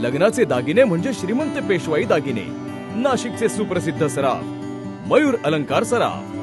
लग्नाचे दागिने म्हणजे श्रीमंत पेशवाई दागिने. नाशिकचे सुप्रसिद्ध सराफ मयूर अलंकार सराफ.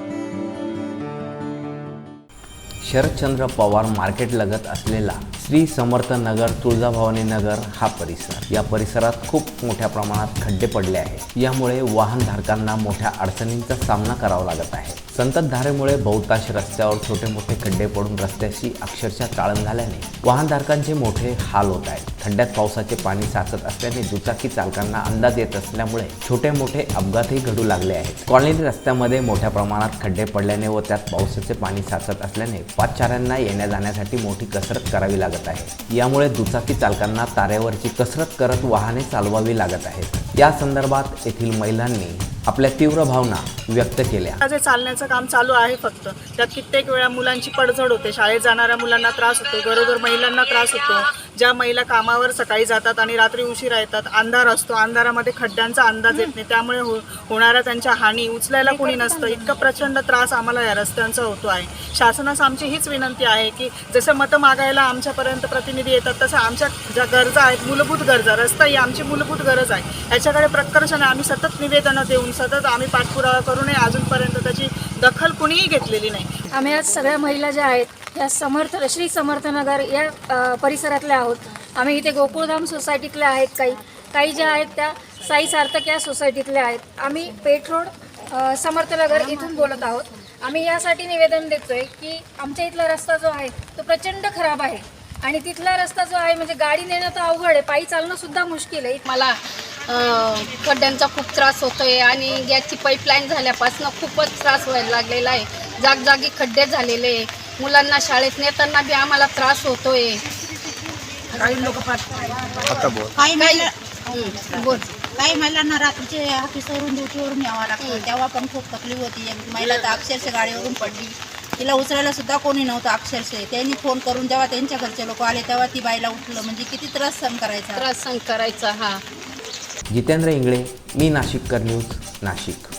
शरदचंद्र पवार मार्केट लगत असलेला श्री समर्थ नगर तुळजाभवानी नगर हा परिसर. या परिसरात खूप मोठ्या प्रमाणात खड्डे पडले आहेत. यामुळे वाहनधारकांना मोठ्या अडचणींचा सामना करावा लागत आहे. संततधारेमुळे बहुतांश रस्त्यावर छोटे मोठे खड्डे पडून रस्त्याशी अक्षरशः चाळण झाल्याने वाहनधारकांचे मोठे हाल होत आहेत. खड्ड्यात पावसाचे पाणी साचत असल्याने दुचाकी चालकांना अंदाज येत असल्यामुळे छोटे मोठे अपघातही घडू लागले आहेत. कॉलनी रस्त्यामध्ये मोठ्या प्रमाणात खड्डे पडल्याने व त्यात पावसाचे पाणी साचत असल्याने पादचाऱ्यांना येण्या जाण्यासाठी मोठी कसरत करावी लागत आहे. यामुळे दुचाकी चालकांना तारेवरची कसरत करत वाहने चालवावी लागत आहेत. या संदर्भात येथील महिलांनी आपल्या तीव्र भावना व्यक्त केल्या. जे चालण्याचं काम चालू आहे फक्त त्यात कित्येक वेळा मुलांची पडझड होते. शाळेत जाणाऱ्या मुलांना त्रास होतो गरोदर महिलांना त्रास होतो. ज्या महिला कामावर सकाळी जातात आणि रात्री उशिरा येतात अंधार असतो. अंधारामध्ये खड्ड्यांचा अंदाज येत नाही. त्यामुळे हो होणाऱ्या त्यांच्या हानी उचलायला कोणी नसतं. इतका प्रचंड त्रास आम्हाला या रस्त्यांचा होतो आहे. शासनास आमची हीच विनंती आहे की जसं मतं मागायला आमच्यापर्यंत प्रतिनिधी येतात तसं आमच्या ज्या गरजा आहेत मूलभूत गरजा रस्ता ही आमची मूलभूत गरज आहे. याच्याकडे प्रकर्षाने आम्ही सतत निवेदनं देऊन सतत आम्ही पाठपुरावा करूनही अजूनपर्यंत त्याची दखल कुणीही घेतलेली नाही. आम्ही आज सगळ्या महिला ज्या आहेत या समर्थ श्री समर्थनगर या परिसरातल्या आहोत. आम्ही इथे गोकुळधाम सोसायटीतल्या आहेत काही. काही ज्या आहेत त्या साई सार्थक या सोसायटीतल्या आहेत. आम्ही पेठ रोड समर्थनगर इथून बोलत आहोत. आम्ही यासाठी निवेदन देतोय की आमच्या इथला रस्ता जो आहे तो प्रचंड खराब आहे. आणि तिथला रस्ता जो आहे म्हणजे गाडी नेणं तर अवघड आहे. पायी चालणं सुद्धा मुश्किल आहे. मला खड्ड्यांचा खूप त्रास होतोय आणि गॅसची पाईपलाईन झाल्यापासून खूपच त्रास व्हायला लागलेला आहे. जागजागी खड्डे झालेले. मुलांना शाळेत नेताना बी आम्हाला त्रास होतोय. काही महिला हं, बोल. काही महिलांना रात्रीचे ऑफिसवरून ड्युटीवरून यावं लागतं. तेव्हा पण खूप तकलीफ होती. एक महिला तर अक्षरशः गाडीवरून पडली. तिला उचलायला सुद्धा कोणी नव्हतं अक्षरशः. त्यांनी फोन करून जेव्हा त्यांच्या घरचे लोक आले तेव्हा ती बाईला उठलं. म्हणजे किती त्रास सहन करायचा? त्रास सहन करायचा हा. जितेंद्र इंगळे मी नाशिककर न्यूज नाशिक.